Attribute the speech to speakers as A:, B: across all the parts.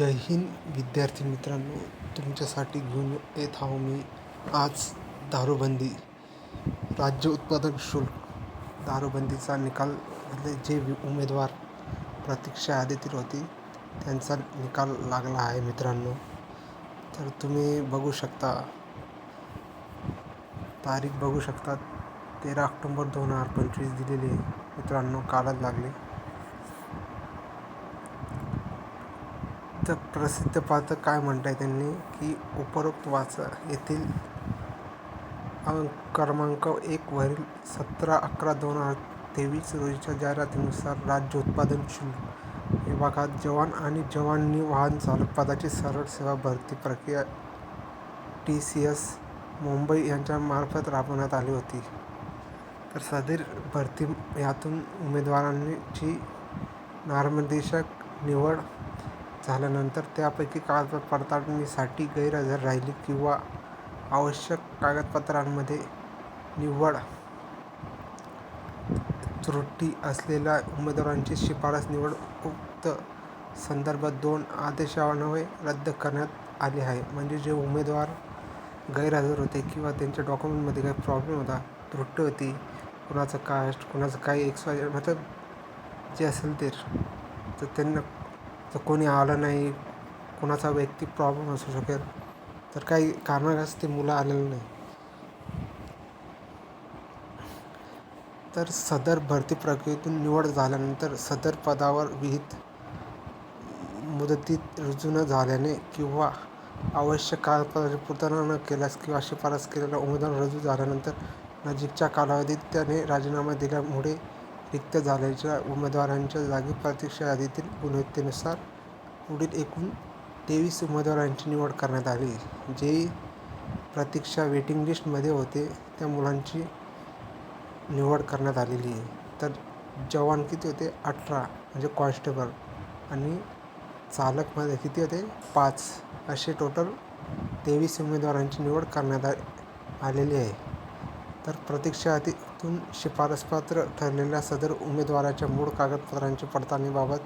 A: जय हिंद विद्यार्थी मित्रांनो. तुमच्यासाठी घेऊन येत आहो मी आज दारूबंदी. राज्य उत्पादन शुल्क दारूबंदीचा निकाल म्हणजे जे उमेदवार प्रतीक्षा यादीतील होती त्यांचा निकाल लागला आहे मित्रांनो. तर तुम्ही बघू शकता तारीख बघू शकता. तेरा ऑक्टोंबर दोन हजार पंचवीस दिलेली आहे मित्रांनो कालच लागले. तर प्रसिद्ध पात्र काय म्हणताय त्यांनी? की उपरोक्त वाचा येथील क्रमांक एक वरील सतरा अकरा दोन हजार तेवीस रोजीच्या जाहिरातीनुसार राज्य उत्पादन शुल्क विभागात जवान आणि जवानी वाहन चालक पदाची सरळ सेवा भरती प्रक्रिया टी सी एस मुंबई यांच्यामार्फत राबवण्यात आली होती. तर सदर भरती यातून उमेदवारांची नामनिर्देशक निवड झाल्यानंतर त्यापैकी कागद पडताळणीसाठी गैरहजर राहिली किंवा आवश्यक कागदपत्रांमध्ये निव्वळ त्रुटी असलेल्या उमेदवारांची शिफारस निवड उक्त संदर्भात दोन आदेशान्वये रद्द करण्यात आली आहे. म्हणजे जे उमेदवार गैरहजर होते किंवा त्यांच्या डॉक्युमेंटमध्ये काही प्रॉब्लेम होता त्रुटी होती कुणाचं कास्ट कुणाचं काही एक्स वाय मतलब जे असेल ते तर त्यांना तर कोणी आलं नाही कोणाचा वैयक्तिक प्रॉब्लेम असू शकेल तर काही कारणास्तव ते मुलं आलेलं नाही. तर सदर भरती प्रक्रियेतून निवड झाल्यानंतर सदर पदावर विहित मुदतीत रुजू न झाल्याने किंवा आवश्यक कागदपत्रांची पूर्तता न केल्यास किंवा शिफारस केलेला उमेदवार रुजू झाल्यानंतर नजीकच्या कालावधीत त्याने राजीनामा दिल्यामुळे रिक्त झालेल्या उमेदवारांच्या जागी प्रतीक्षा यादीतील गुणवत्तेनुसार पुढील एकूण तेवीस उमेदवारांची निवड करण्यात आली. जे प्रतीक्षा वेटिंग लिस्टमध्ये होते त्या मुलांची निवड करण्यात आलेली आहे. तर जवान किती होते? अठरा म्हणजे कॉन्स्टेबल. आणि चालकमध्ये किती होते? पाच. असे टोटल तेवीस उमेदवारांची निवड करण्यात आलेली आहे. तर प्रतीक्षा यादीतून शिफारसपात्र ठरलेल्या सदर उमेदवाराच्या मूळ कागदपत्रांच्या पडताळणीबाबत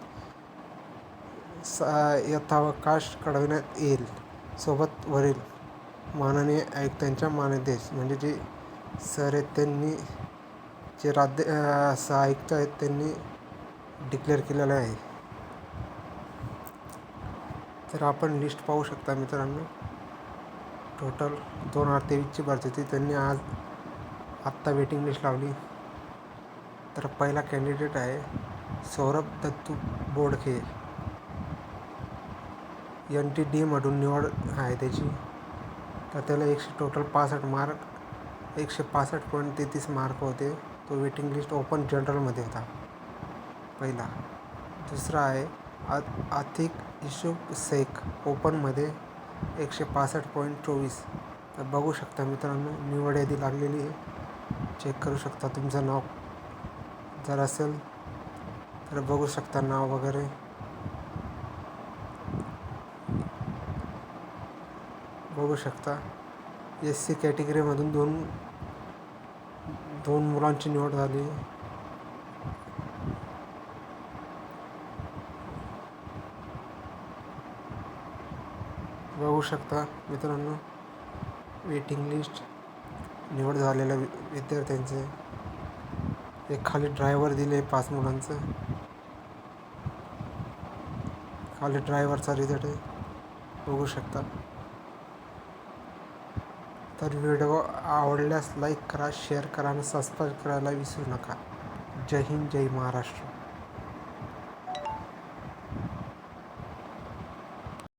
A: स यथावकाश कळविण्यात येईल. सोबत वरील माननीय आयुक्तांच्या मानदेश म्हणजे जे सर आहेत त्यांनी जे राज्य सहायुक्त आहेत त्यांनी डिक्लेअर केलेलं आहे. तर आपण लिस्ट पाहू शकता मित्रांनो. टोटल दोन हजार तेवीसची भरती त्यांनी आज आत्ता वेटिंग लिस्ट लावली. तर पहिला कॅन्डिडेट आहे सौरभ दत्तू बोडखे. एन टी डीमधून निवड आहे त्याची. तर त्याला एकशे टोटल पासष्ट मार्क एकशे पासष्ट पॉईंट तेहतीस मार्क होते. तो वेटिंग लिस्ट ओपन जनरलमध्ये होता. पहिला. दुसरा आहे आ आतिक इशुक शेख ओपनमध्ये एकशे पासष्ट पॉईंट चोवीस. तर बघू शकता मित्रांनो निवड यादी लागलेली आहे. चेक करू शकता तुमचं नाव. जर असेल तर बघू शकता नाव वगैरे. बघू शकता. एस सी कॅटेगरीमधून दोन दोन मुलांची निवड झाली. बघू शकता मित्रांनो. वेटिंग लिस्ट निवड झालेल्या वि विद्यार्थ्यांचे. एक खाली ड्रायव्हर दिले पाच मुलांचं. खाली ड्रायव्हरचा रिझल्ट बघू शकता. तर व्हिडिओ आवडल्यास लाईक करा शेअर करा आणि सबस्क्राईब करायला विसरू नका. जय हिंद जय महाराष्ट्र.